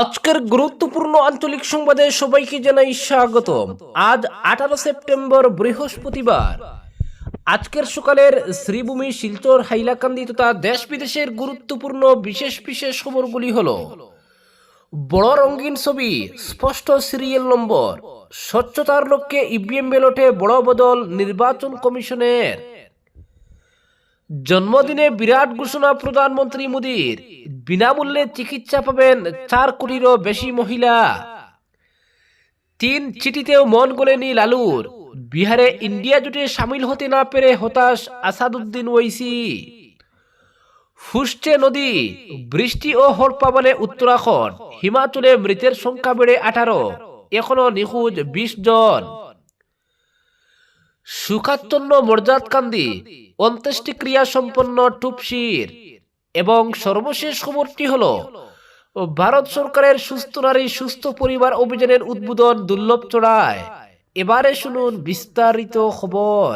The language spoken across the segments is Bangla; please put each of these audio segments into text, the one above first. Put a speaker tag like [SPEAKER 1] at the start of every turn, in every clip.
[SPEAKER 1] আজকের গুরুত্বপূর্ণ আঞ্চলিক সংবাদে সবাইকে জানাই স্বাগত আজ আঠারো সেপ্টেম্বর, বৃহস্পতিবার। আজকের সকালের শ্রীভূমি, শিলচর, হাইলাকান্দি তথা দেশ বিদেশের গুরুত্বপূর্ণ বিশেষ বিশেষ খবরগুলি হল, বড় রঙিন ছবি, স্পষ্ট সিরিয়াল নম্বর, স্বচ্ছতার লক্ষ্যে ইভিএম ব্যালটে বড় বদল, নির্বাচন কমিশনের জন্মদিনে বিরাট ঘোষণা প্রধানমন্ত্রী মোদীর। বিনামূল্যে চিকিৎসা পাবেন চার কোটিরও বেশি মহিলা। তিন চিঠিতেও মন গলেনি লালুর। বিহারে ইন্ডিয়া জোটে সামিল হতে না পেরে হতাশ আসাদুদ্দিন ওইসি ফুসছে নদী, বৃষ্টি ও হরপাবানে উত্তরাখণ্ড। হিমাচলে মৃতের সংখ্যা বেড়ে আঠারো। এখনও নিখোঁজ বিশ জন। সুখাচ্ছন্ন মর্যাদকান্দি অন্ত্যেষ্টিক্রিয়া সম্পন্ন টুপসির। এবং সর্বশেষ খবরটি হল, ভারত সরকারের সুস্থ নারী, সুস্থ পরিবার অভিযানের উদ্বোধন দুর্লভ চড়ায়। এবারে শুনুন বিস্তারিত খবর।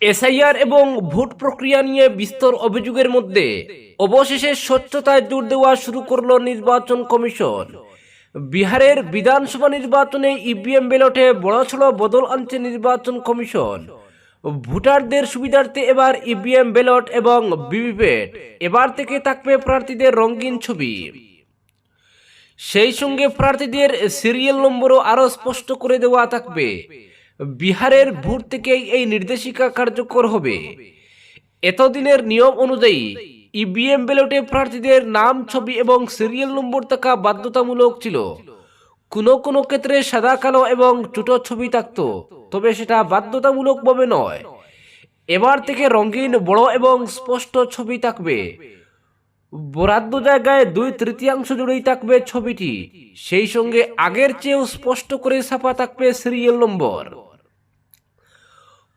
[SPEAKER 1] এসআইআর এবং ভোট প্রক্রিয়া নিয়ে বিস্তর অভিযোগের মধ্যে অবশেষে স্বচ্ছতায় জোর দেওয়া শুরু করল নির্বাচন কমিশন। বিহারের বিধানসভা নির্বাচনে ইভিএম ব্যালটে বড়সড় বদল আনছে নির্বাচন কমিশন। ভোটারদের সুবিধার্থে এবার ইভিএম ব্যালট এবং ভিভিপ্যাট এবার থেকে থাকবে প্রার্থীদের রঙিন ছবি। সেই সঙ্গে প্রার্থীদের সিরিয়াল নম্বরও আরও স্পষ্ট করে দেওয়া থাকবে। বিহারের ভোট থেকেই এই নির্দেশিকা কার্যকর হবে। এতদিনের নিয়ম অনুযায়ী ইভিএম ব্যালটে প্রার্থীদের নাম, ছবি এবং সিরিয়াল নম্বর থাকা বাধ্যতামূলক ছিল। কোনো কোনো ক্ষেত্রে সাদা, কালো এবং ছোট ছবি থাকতো, তবে সেটা বাধ্যতামূলকভাবে নয়। এবার থেকে রঙিন, বড় এবং স্পষ্ট ছবি থাকবে। বরাদ্দ জায়গায় দুই তৃতীয়াংশ জুড়েই থাকবে ছবিটি। সেই সঙ্গে আগের চেয়েও স্পষ্ট করে ছাপা থাকবে সিরিয়াল নম্বর।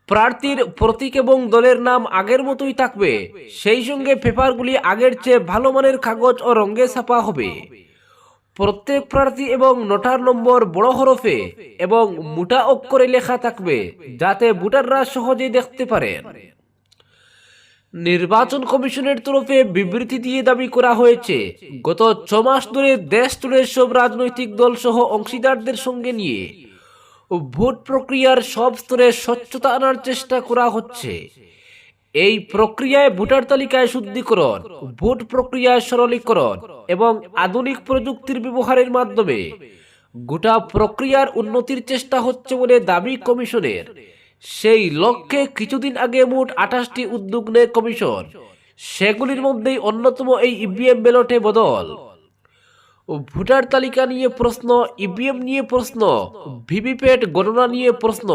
[SPEAKER 1] প্রার্থীর প্রতীক এবং দলের নাম আগের মতোই থাকবে। সেই সঙ্গে পেপারগুলি আগের চেয়ে ভালো মানের কাগজ ও রঙে ছাপা হবে। প্রত্যেক প্রার্থী এবং নোটার নম্বর বড় হরফে এবং মোটা অক্ষরে লেখা থাকবে, যাতে ভোটাররা সহজেই দেখতে পারেন। নির্বাচন কমিশনের তরফে বিবৃতি দিয়ে দাবি করা হয়েছে, গত ছ মাস ধরে দেশ জুড়ে সব রাজনৈতিক দল সহ অংশীদারদের সঙ্গে নিয়ে ভোট প্রক্রিয়ার সব স্তরে স্বচ্ছতা আনার চেষ্টা করা হচ্ছে। এই প্রক্রিয়ায় ভোটার তালিকায় শুদ্ধিকরণ, ভোট প্রক্রিয়ায় সরলীকরণ এবং আধুনিক প্রযুক্তির ব্যবহারের মাধ্যমে গোটা প্রক্রিয়ার উন্নতির চেষ্টা হচ্ছে বলে দাবি কমিশনের। সেই লক্ষ্যে কিছুদিন আগে মোট আঠাশটি উদ্যোগ নেয় কমিশন। সেগুলির মধ্যেই অন্যতম এই ইভিএম ব্যালটে বদল। ভোটার তালিকা নিয়ে প্রশ্ন, ইভিএম নিয়ে প্রশ্ন, ভিভিপ্যাট গণনা নিয়ে প্রশ্ন,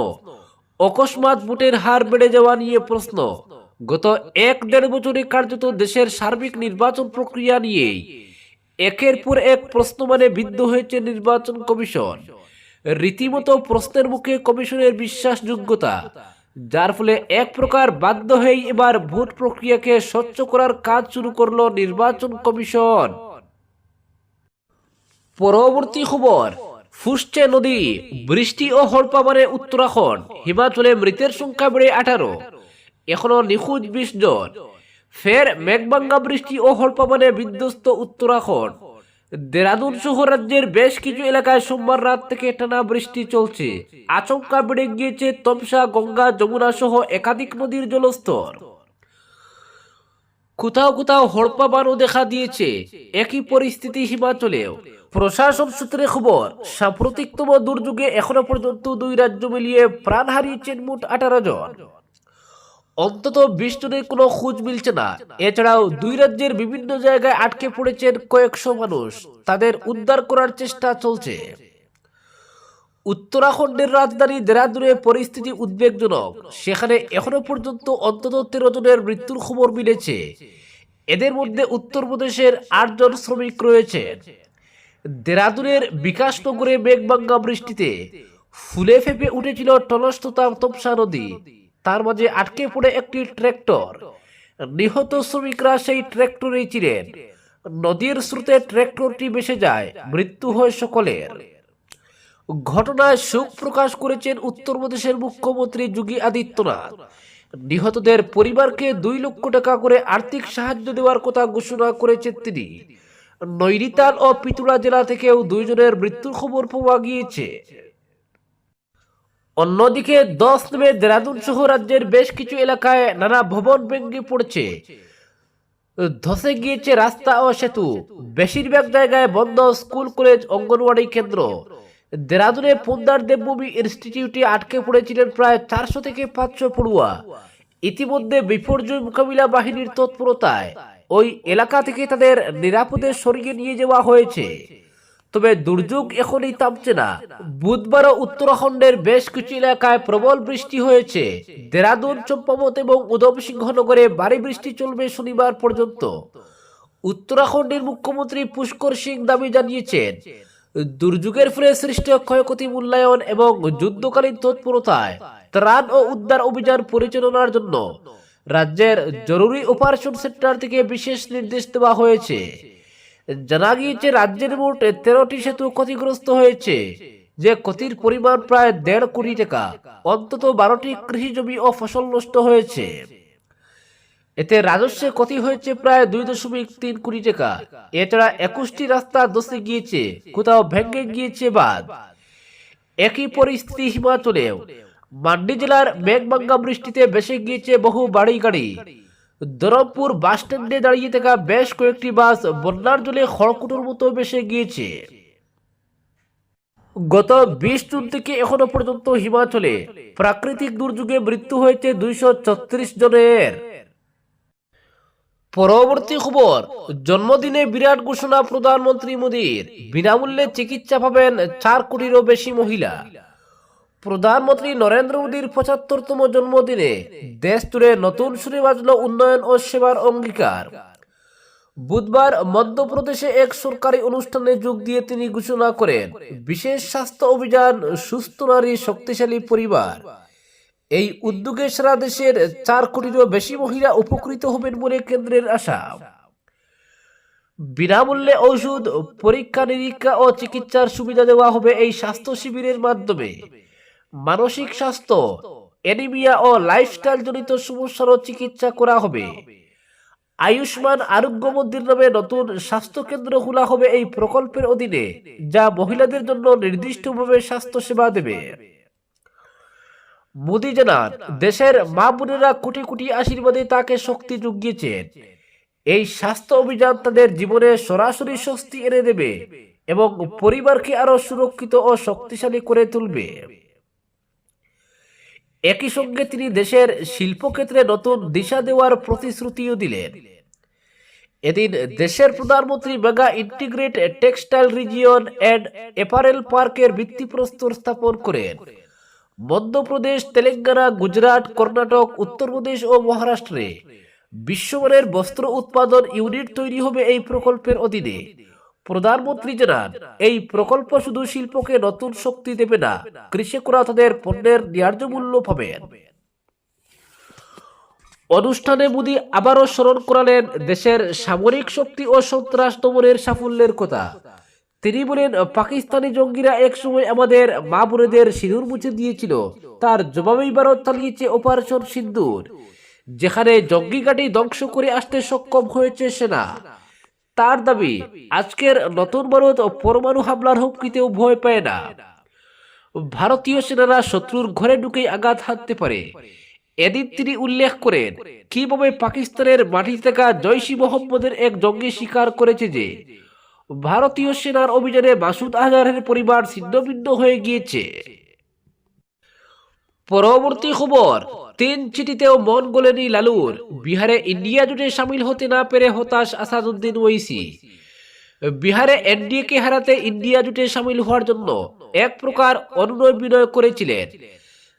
[SPEAKER 1] অকস্মাৎ ভোটের হার বেড়ে যাওয়া নিয়ে প্রশ্ন। গত এক দেড় বছরে কার্যত দেশের সার্বিক নির্বাচন প্রক্রিয়া নিয়েই একের পর এক প্রশ্ন মানে বিদ্ধ হয়েছে নির্বাচন কমিশন। রীতিমতো প্রশ্নের মুখে কমিশনের বিশ্বাসযোগ্যতা, যার ফলে এক প্রকার বাধ্য হয়েই এবার ভোট প্রক্রিয়াকে স্বচ্ছ করার কাজ শুরু করল নির্বাচন কমিশন। পরবর্তী খবর, ফুসছে নদী, বৃষ্টি ও হড়পাবানে উত্তরাখণ্ড হিমাচলে মৃতের সংখ্যা বেড়ে আঠারো। এখনও নিখোঁজ বিশ জন। ফের মেঘবাঙ্গা বৃষ্টি ও হড়পাবানে বিধ্বস্ত উত্তরাখণ্ড দেরাদুন সহ রাজ্যের বেশ কিছু এলাকায় সোমবার রাত থেকে টানা বৃষ্টি চলছে। আচমকা বেড়ে গিয়েছে তমসা, গঙ্গা, যমুনা সহ একাধিক নদীর জলস্তর। কোথাও কোথাও হড়পা বানও দেখা দিয়েছে। একই পরিস্থিতি হিমাচলেও। প্রশাসন সূত্রে খবর, সাম্প্রতিকতম দুর্যোগে এখনও পর্যন্ত দুই রাজ্য মিলিয়ে প্রাণ হারিয়েছেন মোট আঠারো জন। অন্তত বিশ জনের কোনো খোঁজ মিলছে না। এছাড়াও দুই রাজ্যের বিভিন্ন জায়গায় আটকে পড়েছেন কয়েকশো মানুষ। তাদের উদ্ধার করার চেষ্টা চলছে। উত্তরাখণ্ডের রাজধানী দেরাদুনে পরিস্থিতি উদ্বেগজনক। সেখানে এখনও পর্যন্ত অন্তত তেরো জনের মৃত্যুর খবর মিলেছে। এদের মধ্যে উত্তরপ্রদেশের আটজন শ্রমিক রয়েছেন। দেরাদুনের বিকাশনগরে মেঘবাঙ্গা বৃষ্টিতে ফুলে ফেপে উঠেছিল টনস্ততা তপসা নদী। তার মাঝে আটকে পড়ে একটি ট্র্যাক্টর। নিহত শ্রমিকরা সেই ট্র্যাক্টরেই ছিলেন। নদীর স্রোতে ট্র্যাক্টরটি ভেসে যায়, মৃত্যু হয় সকলের। ঘটনায় শোক প্রকাশ করেছেন উত্তরপ্রদেশের মুখ্যমন্ত্রী যোগী আদিত্যনাথ। নিহতদের পরিবারকে দুই লক্ষ টাকা করে আর্থিক সাহায্য দেওয়ার কথা ঘোষণা করেছেন তিনি। নৈনিতাল ও পিতুলা জেলা থেকেও দুইজনের মৃত্যুর খবর পাওয়া গিয়েছে। অন্যদিকে দশ মে দেরাদুন সহ রাজ্যের বেশ কিছু এলাকায় নানা ভবন ভেঙে পড়ছে। ধসে গিয়েছে রাস্তা ও সেতু। বেশিরভাগ জায়গায় বন্ধ স্কুল, কলেজ, অঙ্গনওয়াড়ি কেন্দ্র। দেরাদুনে পুন্দার দেবভূমি ইনস্টিটিউটে আটকে পড়েছিলেন প্রায় চারশো থেকে পাঁচশো পড়ুয়া। ইতিমধ্যে বিপর্যয় মোকাবিলা বাহিনীর তৎপরতায় ওই এলাকা থেকে তাদের নিরাপদে সরিয়ে নিয়ে যাওয়া হয়েছে। তবে দুর্যোগ এখনই থামছে না। বুধবারও উত্তরাখণ্ডের বেশ কিছু এলাকায় প্রবল বৃষ্টি হয়েছে। দেরাদুন, চম্পাবত এবং উধমসিংহনগরে ভারী বৃষ্টি চলবে শনিবার পর্যন্ত। উত্তরাখণ্ডের মুখ্যমন্ত্রী পুষ্কর সিং দাবি জানিয়েছেন, দুর্যোগের ফলে সৃষ্ট ক্ষয়ক্ষতি মূল্যায়ন এবং যুদ্ধকালীন তৎপরতায় ত্রাণ ও উদ্ধার অভিযান পরিচালনার জন্য রাজ্যের জরুরি অপারেশন সেন্টার থেকে বিশেষ নির্দেশ দেওয়া হয়েছে। জানা গিয়েছে, রাজ্যের মোট তেরোটি সেতু ক্ষতিগ্রস্ত হয়েছে, যে ক্ষতির পরিমাণ প্রায় দেড় কোটি টাকা। অন্তত বারোটি কৃষি জমি ও ফসল নষ্ট হয়েছে। এতে রাজস্বে ক্ষতি হয়েছে প্রায় দুই দশমিক তিন কোটি টাকা। এছাড়া একুশটি রাস্তা দোষে গিয়েছে, কোথাও ভেঙে গিয়েছে বাদ একই পরিস্থিতি হিমাচলেও। মান্ডি জেলার মেঘমাঙ্গা বৃষ্টিতে ভেসে গিয়েছে বহু বাড়ি গাড়ি। ধরমপুর বাস স্ট্যান্ডে দাঁড়িয়ে থাকা বেশ কয়েকটি বাস বন্যার জলে খড়কুটোর মতো ভেসে গিয়েছে। গত বিশ জুন থেকে এখনও পর্যন্ত হিমাচলে প্রাকৃতিক দুর্যোগে মৃত্যু হয়েছে দুইশো ছত্রিশ জনের। পরবর্তী খবর, জন্মদিনে বিরাট ঘোষণা প্রধানমন্ত্রী মোদীর। বিনামূল্যে চিকিৎসা পাবেন চার কোটিরও বেশি মহিলা। প্রধানমন্ত্রী নরেন্দ্র মোদীর পঁচাত্তরতম জন্মদিনে দেশ জুড়ে নতুন সুরে বাজল উন্নয়ন ও সেবার অঙ্গীকার। বুধবার মধ্যপ্রদেশে এক সরকারি অনুষ্ঠানে যোগ দিয়ে তিনি ঘোষণা করেন, বিশেষ স্বাস্থ্য অভিযান, সুস্থ নারী, শক্তিশালী পরিবার। এই উদ্যোগে সারা দেশের চার কোটিরও বেশি মহিলা উপকৃত হবেন বলে কেন্দ্রের আশা। বিনামূল্যে ঔষধ পরীক্ষা নিরীক্ষা ও চিকিৎসার সুবিধা দেওয়া হবে এই স্বাস্থ্য শিবিরের মাধ্যমে। মানসিক স্বাস্থ্য অ্যানিমিয়া ও লাইফস্টাইল জনিত সমস্যারও চিকিৎসা করা হবে। আয়ুষ্মান আরোগ্য মন্দির নামে নতুন স্বাস্থ্য কেন্দ্র খোলা হবে এই প্রকল্পের অধীনে, যা মহিলাদের জন্য নির্দিষ্টভাবে স্বাস্থ্য সেবা দেবে। মোদী জানান, দেশের মা বোনেরা কোটি কোটি আশীর্বাদে তাকে শক্তি জুগিয়েছেন এই স্বাস্থ্য অভিযান তাদের জীবনে সরাসরি স্বস্তি এনে দেবে এবং পরিবারকে আরও সুরক্ষিত ও শক্তিশালী করে তুলবে। একই সঙ্গে তিনি দেশের শিল্পক্ষেত্রে নতুন দিশা দেওয়ার প্রতিশ্রুতিও দিলেন। এদিন দেশের প্রধানমন্ত্রী mega integrate textile region and apparel পার্কের ভিত্তিপ্রস্তর স্থাপন করেন। মধ্যপ্রদেশ, তেলেঙ্গানা, গুজরাট, কর্ণাটক, উত্তরপ্রদেশ ও মহারাষ্ট্রে বিশ্বমানের বস্ত্র উৎপাদন ইউনিট তৈরি হবে এই প্রকল্পের অধীনে। প্রধানমন্ত্রী জানান, এই প্রকল্প শুধু শিল্পকে নতুন শক্তি দেবে না কৃষকরা তাদের পণ্যের ন্যায্য মূল্য পাবেন। অনুষ্ঠানে মোদী আবারও স্মরণ করালেন দেশের সামরিক শক্তি ও সন্ত্রাস দমনের সাফল্যের কথা। তিনি বলেন, পাকিস্তানি জঙ্গিরা একসময় আমাদের মা বোনেদের সিঁদুর মুছে দিয়েছিল। তার জবাবেই ভারত চালিয়েছে অপারেশন সিন্দুর, যেখানে জঙ্গি ঘাঁটি ধ্বংস করে আসতে সক্ষম হয়েছে সেনা। তার দাবি, আজকের নতুন ভারত পরমাণু হামলার হুমকিতেও ভয় পায় না। ভারতীয় সেনারা শত্রুর ঘরে ঢুকে আঘাত হানতে পারে। এদিন তিনি উল্লেখ করেন, কীভাবে পাকিস্তানের মাটি থাকা জৈশি মোহাম্মদের এক জঙ্গি স্বীকার করেছে যে, ভারতীয় সেনার অভিযানে মাসুদ আজহারের পরিবার ছিন্নভিন্ন হয়ে গিয়েছে। পরবর্তী খবর, তিন চিঠিতেও মন গোলেনি লালুর। বিহারে ইন্ডিয়া জুটে সামিল হতে না পেরে হতাশ আসাদুদ্দিন ওইসি বিহারে এনডিএকে হারাতে ইন্ডিয়া জুটে সামিল হওয়ার জন্য এক প্রকার অনুনয় বিনয় করেছিলেন।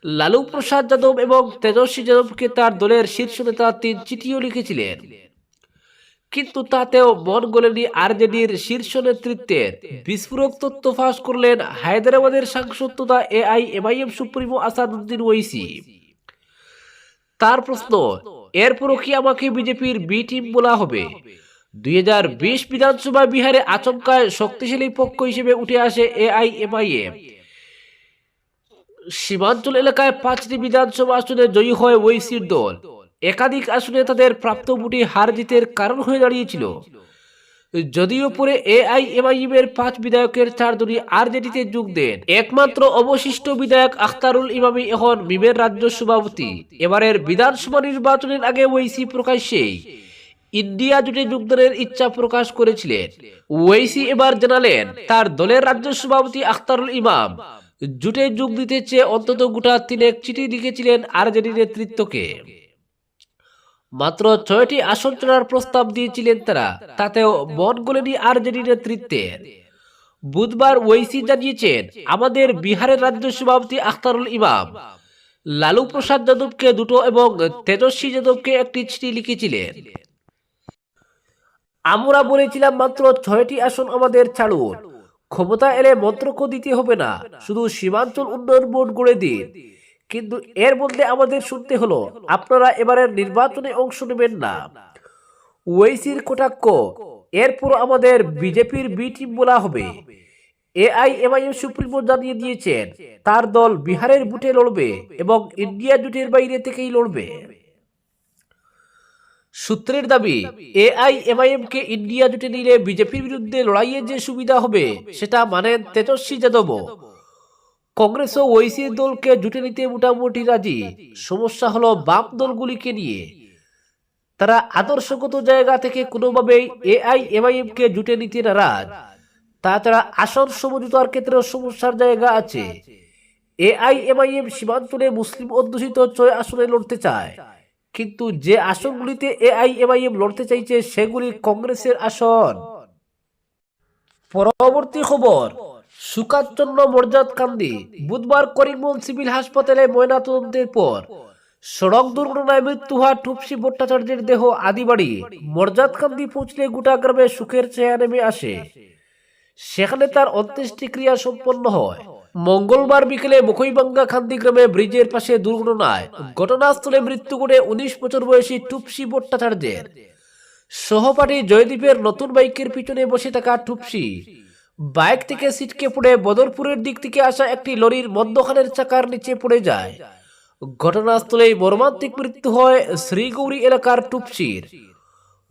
[SPEAKER 1] লালু প্রসাদ যাদব এবং তেজস্বী যাদবকে তার দলের শীর্ষ নেতা তিন চিঠিও লিখেছিলেন। কিন্তু তাতেও মন গলেনি আরজেডির শীর্ষ নেতৃত্বের বিস্ফোরক তথ্য ফাঁস করলেন হায়দ্রাবাদের সাংসদ তথা এআইএমআইএম সুপ্রিমো আসাদুদ্দিন ওইসি। তার প্রশ্ন, এরপরও কি আমাকে বিজেপির বি টিম বলা হবে? দুই হাজার বিশ বিধানসভা বিহারে আচমকায় শক্তিশালী পক্ষ হিসেবে উঠে আসে এআইএমআইএম সীমাঞ্চল এলাকায় পাঁচটি বিধানসভা আসনে জয়ী হয় ওইসির দল। একাধিক আসনে তাদের প্রাপ্ত ভোটে হার জিতের কারণ হয়ে দাঁড়িয়েছিল। যদিও পরে এআইএমআইএম এর পাঁচ বিধায়কের চারজনই আরজেডিতে যোগ দেন। একমাত্র অবশিষ্ট বিধায়ক আখতারুল ইমামি এখন মিমের রাজ্য সভাপতি। এবারের বিধানসভা নির্বাচনের আগে ওইসি প্রকাশ্যেই ইন্ডিয়া জুটে যোগদানের ইচ্ছা প্রকাশ করেছিলেন। ওয়েসি এবার জানালেন, তার দলের রাজ্য সভাপতি আখতারুল ইমাম জুটে যোগ দিতে চেয়ে অন্তত গোটা তিনেক চিঠি লিখেছিলেন আরজেডি নেতৃত্বকে। মাত্র ছয়টি আসন চড়ার প্রস্তাব দিয়েছিলেন তারা, তাতেও মন গলেনি আরজেডি নেতৃত্বের বুধবার ওইসি জানিয়েছেন, আমাদের বিহারের রাজ্য সভাপতি আখতারুল ইমাম, লালু প্রসাদ যাদবকে দুটো এবং তেজস্বী যাদবকে একটি চিঠি লিখেছিলেন। আমরা বলেছিলাম মাত্র ছয়টি আসন আমাদের ছাড়ুন। ক্ষমতা এলে মন্ত্রক দিতে হবে না, শুধু সীমাঞ্চল উন্নয়ন বোর্ড গড়ে দিন। কিন্তু এর মধ্যে আমাদের শুনতে হলো, আপনারা এবারের নির্বাচনে অংশ নেবেন না। ওয়েসির কোটাক্ষ এরপর আমাদের বিজেপির বি টিম বলা হবে। এআইএমআইএম সুপ্রিমো জানিয়ে দিয়েছেন, তার দল বিহারের বুটে লড়বে এবং ইন্ডিয়া জুটের বাইরে থেকেই লড়বে। সূত্রের দাবি এআইএমআইএম কে ইন্ডিয়া জুটে নিলে বিজেপির বিরুদ্ধে লড়াইয়ের যে সুবিধা হবে, সেটা মানেন তেজস্বী যাদব কংগ্রেস ও ওইসির দলকে জুটে নিতে মোটামুটি রাজি। সমস্যা হলো বাম দলগুলিকে নিয়ে। তারা আদর্শগত জায়গা থেকে কোনোভাবেই এআইএমআইএম কে জুটে নিতে নারাজ। তাছাড়া আসন সমঝোতার ক্ষেত্রেও সমস্যার জায়গা আছে। এআই, এমআইএম সীমান্তরে মুসলিম অধ্যুষিত ছয় আসনে লড়তে চায়। কিন্তু যে আসনগুলিতে এআই, এমআইএম লড়তে চাইছে, সেগুলি কংগ্রেসের আসন। পরবর্তী খবর। সুকাচ্ছন্ন মর্যাদ কান্দি বুধবার করিমগঞ্জ সিভিল হাসপাতালে ময়নাতদন্তের পর সড়ক দুর্ঘটনায় মৃত্যু হওয়া টুপসি ভট্টাচার্যের দেহ আদিবাড়ি। মর্যাদ কান্দি পৌঁছলে গোটা গ্রামে সুখের চেয়া নেমে আসে। সেখানে তার অন্ত্যেষ্টিক্রিয়া সম্পন্ন হয়। মঙ্গলবার বিকেলে মুখইবাঙ্গা খান্দি গ্রামে ব্রিজের পাশে দুর্ঘটনায় ঘটনাস্থলে মৃত্যু করে উনিশ বছর বয়সী টুপসি ভট্টাচার্যের। সহপাঠী জয়দীপের নতুন বাইকের পিছনে বসে থাকা টুপসি বাইক থেকে সিটকে পড়ে বদরপুরের দিক থেকে আসা একটি লরির মধ্যখানের চাকার নিচে পড়ে যায়। ঘটনাস্থলেই মর্মান্তিক মৃত্যু হয় শ্রীগৌরী এলাকার টুপসির।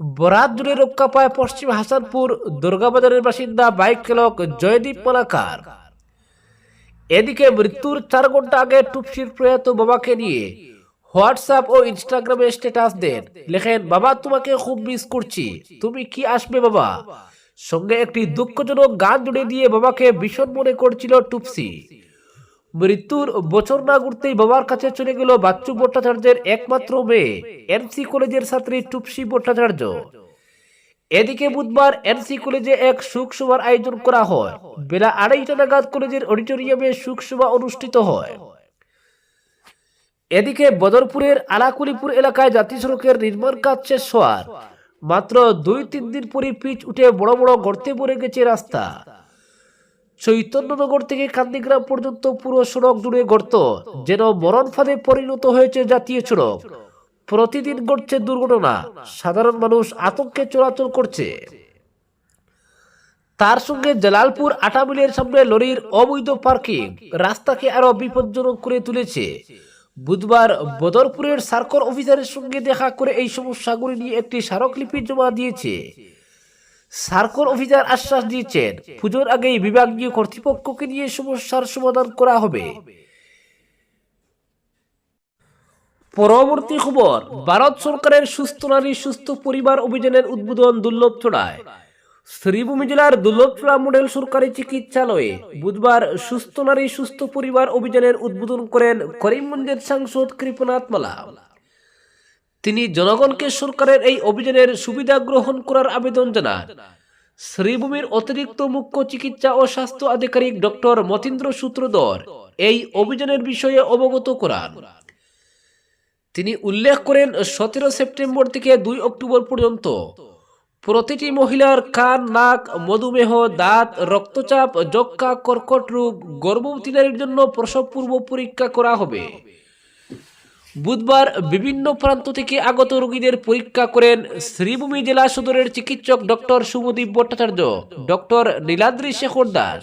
[SPEAKER 1] বরাত জুড়ে রক্ষা পায় পশ্চিম হাসানপুর দুর্গাবাজারের বাসিন্দা বাইক চালক জয়দীপ মালাকার। এদিকে মৃত্যুর চার ঘণ্টা আগে টুপসির প্রয়াত বাবাকে নিয়ে হোয়াটসঅ্যাপ ও ইনস্টাগ্রামে স্ট্যাটাস দেন। লেখেন, বাবা, তোমাকে খুব মিস করছি। তুমি কি আসবে বাবা? সঙ্গে একটি দুঃখজনক গান জুড়ে দিয়ে বাবাকে ভীষণ মনে করছিল টুপসি। মৃত্যুর বছর না ঘুরতেই বাবার কাছে চলে গেল বাচ্চু ভট্টাচার্যের একমাত্র মেয়ে এনসি কলেজের ছাত্রী টুপসি ভট্টাচার্য। এদিকে বুধবার এনসি কলেজে এক শোক সভার আয়োজন করা হয়। বেলা আড়াইটা নাগাদ কলেজের অডিটোরিয়ামে শোক সভা অনুষ্ঠিত হয়। এদিকে বদরপুরের আলাকুলিপুর এলাকায় জাতীয় সড়কের নির্মাণ কাজ শেষ হওয়ার মাত্র দুই, তিন দিন পরে পিচ উঠে বড় বড় গর্তে পড়ে গেছে রাস্তা। চৈতন্যনগর থেকে কান্দিগ্রাম পর্যন্ত পুরো সড়ক জুড়ে গর্ত, যেন মরণ ফাঁদে পরিণত হয়েছে জাতীয় সড়ক। প্রতিদিন ঘটছে দুর্ঘটনা, সাধারণ মানুষ আতঙ্কে চলাচল করছে। তার সঙ্গে জালালপুর আটামিলের সামনে লরির অবৈধ পার্কিং, রাস্তাকে আরও বিপজ্জনক করে তুলেছে। বুধবার বদরপুরের সার্কল অফিসারের সঙ্গে দেখা করে এই সমস্যাগুলি নিয়ে একটি স্মারকলিপি জমা দিয়েছে। সার্কল অফিসার আশ্বাস দিয়েছেন, পুজোর আগেই বিভাগীয় কর্তৃপক্ষকে নিয়ে সমস্যার সমাধান করা হবে। পরবর্তী খবর, ভারত সরকারের সুস্থ নারী সুস্থ পরিবার অভিযানের উদ্বোধন দুর্লভ ছড়ায় শ্রীভূমি জেলার দুর্লভছড়া মডেল সরকারি চিকিৎসালয়ে বুধবার সুস্থ নারী, সুস্থ পরিবার অভিযানের উদ্বোধন করেন করিমগঞ্জের সাংসদ কৃপনাথ মালা। তিনি জনগণকে সরকারের এই অভিযানের সুবিধা গ্রহণ করার আবেদন জানান। শ্রীভূমির অতিরিক্ত মুখ্য চিকিৎসা ও স্বাস্থ্য আধিকারিক ডক্টর মতীন্দ্র সূত্রধর এই অভিযানের বিষয়ে অবগত করান। তিনি উল্লেখ করেন, সতেরো সেপ্টেম্বর থেকে দুই অক্টোবর পর্যন্ত প্রতিটি মহিলার কান, নাক, মধুমেহ, দাঁত, রক্তচাপ যক্ষা কর্কট রোগ, গর্ভবতী নারীর জন্য প্রসব পূর্ব পরীক্ষা করা হবে। বুধবার বিভিন্ন প্রান্ত থেকে আগত রোগীদের পরীক্ষা করেন শ্রীভূমি জেলা সদরের চিকিৎসক ডক্টর শুভদীপ ভট্টাচার্য, ডক্টর নীলাদ্রি শেখর দাস।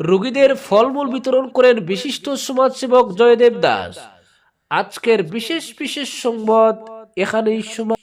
[SPEAKER 1] রোগীদের ফলমূল বিতরণ করেন বিশিষ্ট সমাজসেবক জয়দেব দাস। আজকের বিশেষ বিশেষ সংবাদ এখানেই সময়